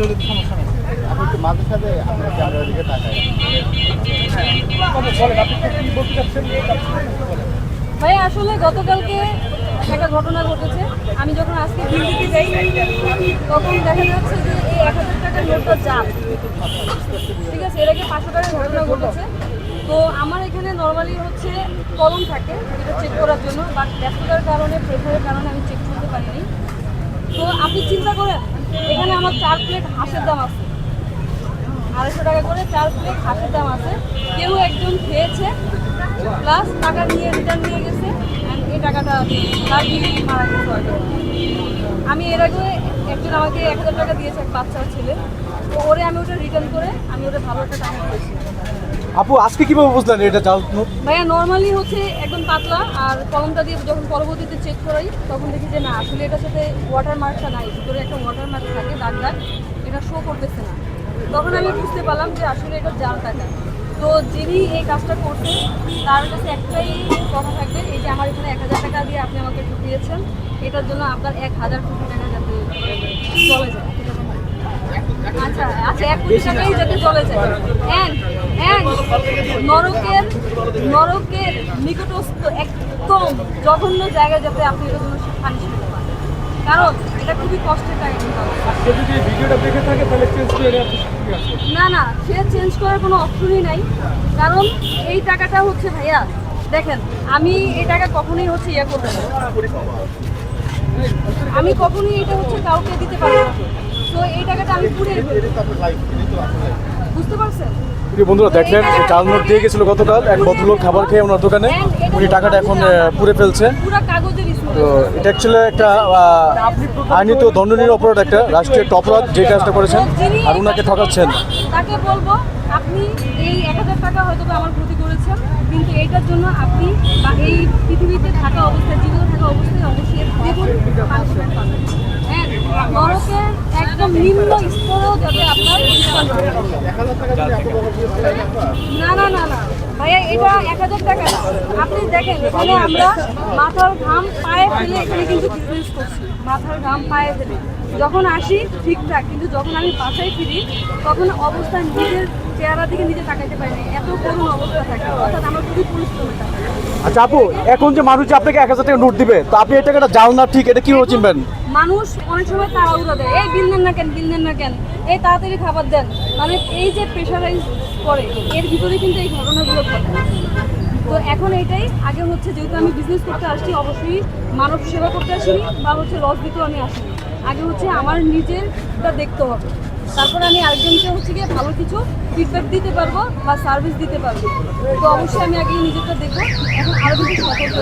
হলে তো সমস্যা নেই। আপনি একটু মাঝে সাথে আপনার ক্যামেরার দিকে তাকায়। বলেন আপনি কি বলতে চাচ্ছেন? ভাই আসলে গতকালকে একটা ঘটনা ঘটেছে। আমি যখন আজকে বিল দিতে যাই তখন দেখা যাচ্ছে যে এই এক হাজার টাকার নোটটা জাল। ঠিক আছে এর আগে পাঁচশো টাকার ঘটনা ঘটেছে। তো আমার এখানে নর্মালি হচ্ছে কলম থাকে যেটা চেক করার জন্য বাট ব্যস্ততার কারণে প্রেশারের কারণে আমি চেক করতে পারিনি। তো আপনি চিন্তা করেন এখানে আমার চার প্লেট হাঁসের দাম আছে। আড়াইশো টাকা করে চার প্লেট হাঁসের দাম আছে। কেউ একজন খেয়েছে প্লাস টাকা নিয়ে রিটার্ন নিয়ে গেছে এই টাকাটা তার বিল মারা গেছে আমি এর আগে একজন আমাকে এক হাজার টাকা দিয়েছে, এক বাচ্চার ছেলে। ওরে আমি ওটা রিটার্ন করে আমি ওটা ভালো একটা টাকা দিয়েছি। আপু, আজকে কীভাবে বুঝলেন এটা জাল নোট? ভাইয়া নর্মালি হচ্ছে একদম পাতলা, আর কলমটা দিয়ে যখন পরবর্তীতে চেক করাই, তখন দেখি যে না, আসলে এটার সাথে ওয়াটার মার্কটা নাই, ভিতরে একটা ওয়াটার মার্ক থাকে দাগ দাগ এটা শো করতেছে না। তখন আমি বুঝতে পারলাম যে আসলে এটা জাল টাকা তো যিনি এই কাজটা করছে তার কাছে একটাই কথা থাকবে, এই যে আমার এখানে এক হাজার টাকা দিয়ে আপনি আমাকে ঢুকিয়েছেন এটার জন্য আপনার এক হাজার কোটি টাকা যাতে চলে যায়। আচ্ছা আচ্ছা এক কোটি টাকাই যাতে চলে যায়। And- and নরকের নরকের নিকটস্থ একদম জঘন্য জায়গায় যাতে আপনি পানিশমেন্ট পান কারণ এটা খুবই কষ্টের টাকা যদি এই ভিডিওটা দেখে থাকে তাহলে চেঞ্জ করে নেওয়ার ঠিক আছে না না সে চেঞ্জ করার কোনো অপশনই নাই। কারণ এই টাকাটা হচ্ছে ভাইয়া দেখেন আমি এই টাকা কখনোই হচ্ছে ইয়ে করব আমি কখনোই এটা হচ্ছে কাউকে দিতে পারব না। তো এই টাকাটা আমি পুড়ে বুঝতে পারছেন? প্রিয় বন্ধুরা দেখলেন জাল নোট দিয়ে গেছিল গতকাল এক ভদ্রলোক খাবার খেয়ে ওনার দোকানে উনি টাকাটা এখন ফেলছে। পুরো কাগজের স্মৃতি তো এটা অ্যাকচুয়ালি একটা আহ, আইনিত দণ্ডনীয় অপরাধ একটা রাষ্ট্রীয় একটা অপরাধ যে কাজটা করেছেন আর ওনাকে ঠকাচ্ছেন। তাকে বলব আপনি এই এক হাজার টাকা হয়তো আমার ক্ষতি করেছেন কিন্তু এইটার জন্য আপনি এই পৃথিবীতে থাকা অবস্থায় জীবিত থাকা অবস্থায় অবশ্যই নিম্ন স্তরেও যাতে আপনার না না না না। ভাইয়া, এটা এক হাজার টাকা আপনি দেখেন, এখানে আমরা মাথার ঘাম পায়ে ফেলে এখানে কিন্তু বিজনেস করছি। মাথার ঘাম পায়ে ফেলে। যখন আসি, ঠিকঠাক, কিন্তু যখন আমি বাসায় ফিরি, তখন অবস্থা নিজের চেহারা দিকে নিজে তাকাইতে পারি না। এত করুণ অবস্থা থাকে। অর্থাৎ আমার খুবই পরিশ্রমের আচ্ছা আপু, এখন যে মানুষ যে আপনাকে এক হাজার টাকা নোট দিবে, তো আপনি এই টাকাটা জাল না ঠিক, এটা কীভাবে চিনবেন? মানুষ অনেক সময় তাড়াহুড়ো দেয়। এই বিল নেন না কেন বিল নেন না কেন? এই তাড়াতাড়ি খাবার দেন। মানে এই যে প্রেশারাইজ করে, এর ভিতরে কিন্তু এই ঘটনাগুলো ঘটে। তো এখন এইটাই আগে হচ্ছে যেহেতু আমি বিজনেস করতে আসছি, অবশ্যই মানব সেবা করতে আসিনি, বা হচ্ছে লস দিতেও আমি আসিনি। আগে হচ্ছে আমার নিজেরটা দেখতে হবে। তারপর আমি আরেকজনকে হচ্ছে গিয়ে ভালো কিছু ফিডব্যাক দিতে পারব বা সার্ভিস দিতে পারব। তো অবশ্যই আমি আগে নিজেরটা দেখব। এখন আরও কিছু সতর্ক